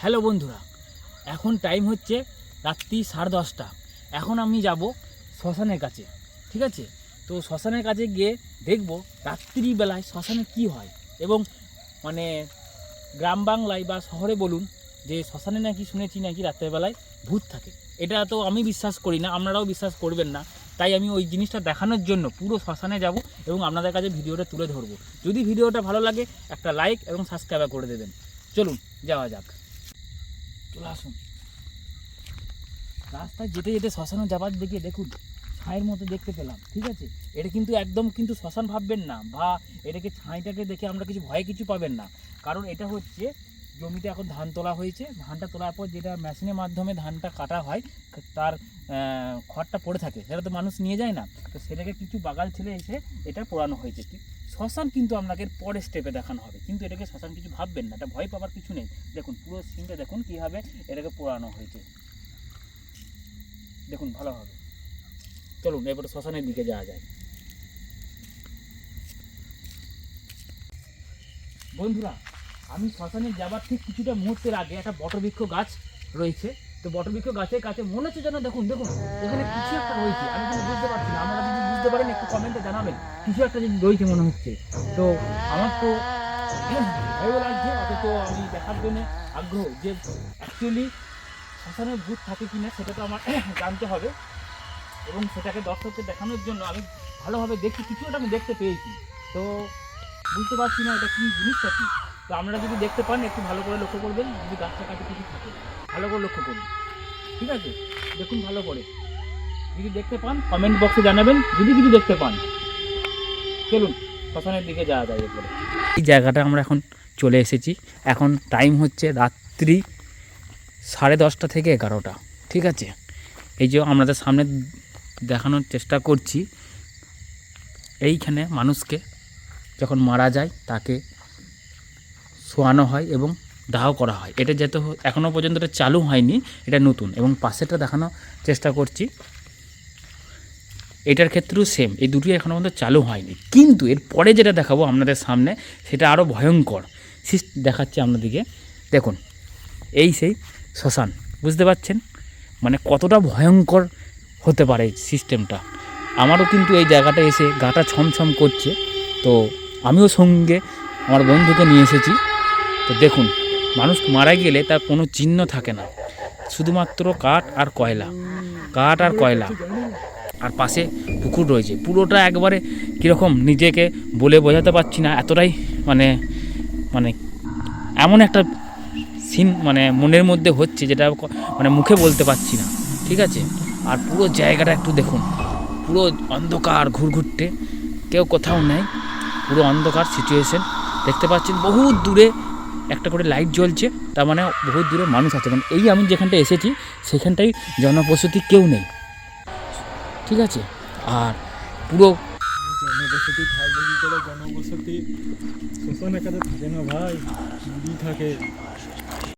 Hello বন্ধুরা, এখন time হচ্ছে রাত্রি সাড়ে দশটা। এখন আমি যাব শ্মশানের কাছে, ঠিক আছে? তো শ্মশানের কাছে গিয়ে দেখব রাত্রিবেলায় শ্মশানে কি হয় এবং মানে গ্রাম বাংলায় বা শহরে বলুন যে শ্মশানে নাকি শুনেছি নাকি রাত্রেবেলায় ভূত থাকে। এটা তো আমি বিশ্বাস করি না, আপনারাও বিশ্বাস করবেন না। তাই আমি ওই জিনিসটা দেখানোর জন্য পুরো শ্মশানে যাব এবং আপনাদের কাছে ভিডিওটা তুলে ধরবো। যদি ভিডিওটা ভালো লাগে একটা লাইক এবং সাবস্ক্রাইব করে দেবেন। চলুন, যাওয়া যাক। চলে আসুন। রাস্তায় যেতে যেতে শ্মশানে যাবার দিকে দেখুন ছায়ের মতো দেখতে পেলাম, ঠিক আছে? এটা কিন্তু একদম কিন্তু শ্মশান ভাববেন না, বা এটাকে ছাইটাকে দেখে আমরা কিছু ভয় কিছু পাবেন না। কারণ এটা হচ্ছে জমিতে এখন ধান তোলা হয়েছে। ধানটা তোলার পর যেটা মেশিনের মাধ্যমে ধানটা কাটা হয়, তার খড়টা পড়ে থাকে। সেটা তো মানুষ নিয়ে যায় না। তো সেটাকে কিছু বাগাল ছেলে এসে এটা পোড়ানো হয়েছে শ্মশান কিন্তু আপনাকে পরের স্টেপে দেখানো হবে। কিন্তু এটাকে শ্মশান কিছু ভাববেন না, এটা ভয় পাওয়ার কিছু নেই। দেখুন, পুরো সিনটা দেখুন কীভাবে এটাকে পোড়ানো হয়েছে। দেখুন ভালোভাবে চলুন এবারে শ্মশানের দিকে যাওয়া যায় বন্ধুরা, আমি শ্মশানে যাবার ঠিক কিছুটা মুহূর্তের আগে একটা বটবৃক্ষ গাছ রয়েছে। তো বটবৃক্ষ গাছের কাছে মনে হচ্ছে যেন, দেখুন দেখুন ওখানে কিছু একটা রয়েছে। আমি বুঝতে পারছি না যদি বুঝতে পারেন, একটু কমেন্টে জানাবেন। কিছু একটা যদি রয়েছে মনে হচ্ছে। তো আমার তো ভয়ও লাগছে, অথচ আমি দেখার জন্য আগ্রহ যে অ্যাকচুয়ালি শ্মশানে ভূত থাকে কি না সেটা তো আমার জানতে হবে। এবং সেটাকে দর্শককে দেখানোর জন্য আমি ভালোভাবে দেখছি, কিছু একটা আমি দেখতে পেয়েছি। তো বুঝতে পারছি না এটা কি জিনিসটা কি। তো আপনারা যদি দেখতে পান, একটু ভালো করে লক্ষ্য করবেন, যদি গাছটা কাছে কিছু থাকে। ভালো করে লক্ষ্য করুন। ঠিক আছে? দেখুন ভালো করে। যদি দেখতে পান কমেন্ট বক্সে জানাবেন, যদি কিছু দেখতে পান। চলুন, শ্মশানের দিকে যাওয়া যায় এরপরে। এই জায়গাটা আমরা এখন চলে এসেছি। এখন টাইম হচ্ছে রাত্রি সাড়ে দশটা থেকে এগারোটা, ঠিক আছে? এই যে আমাদের সামনে দেখানোর চেষ্টা করছি, এইখানে মানুষকে যখন মারা যায়, তাকে শোয়ানো হয় এবং দাহ করা হয়। এটা যেতে এখনও পর্যন্ত এটা চালু হয়নি, এটা নতুন এবং পাশেটা দেখানোর চেষ্টা করছি। এটার ক্ষেত্রেও সেম এই দুটোই এখনও পর্যন্ত চালু হয়নি। কিন্তু এর পরে যেটা দেখাবো আপনাদের সামনে, সেটা আরও ভয়ঙ্কর। দেখাচ্ছি আপনাদেরকে। দেখুন, এই সেই শ্মশান, বুঝতে পারছেন? মানে কতটা ভয়ঙ্কর হতে পারে সিস্টেমটা আমারও কিন্তু এই জায়গাটা এসে গাটা ছমছম করছে। তো আমিও সঙ্গে আমার বন্ধুকে নিয়ে এসেছি। তো দেখুন, মানুষ মারা গেলে তার কোনো চিহ্ন থাকে না। শুধুমাত্র কাঠ আর কয়লা। কাঠ আর কয়লা। আর পাশে পুকুর রয়েছে। পুরোটা একবারে কীরকম নিজেকে বলে বোঝাতে পারছি না, এতটাই মানে মানে এমন একটা সিন মানে মনের মধ্যে হচ্ছে যেটা মানে মুখে বলতে পারছি না, ঠিক আছে? আর পুরো জায়গাটা একটু দেখুন, পুরো অন্ধকার ঘুরঘুরটে, কেউ কোথাও নেই, পুরো অন্ধকার সিচুয়েশন দেখতে পাচ্ছেন বহু দূরে একটা করে লাইট জ্বলছে, তার মানে বহু দূরে মানুষ আছে। মানে এই আমি যেখানটা এসেছি সেখানটাই জনবসতি কেউ নেই। ঠিক আছে? আর পুরো জনবসতি থাকবে কি করে জনবসতি, শোষণ একাতে থাকে না ভাই থাকে।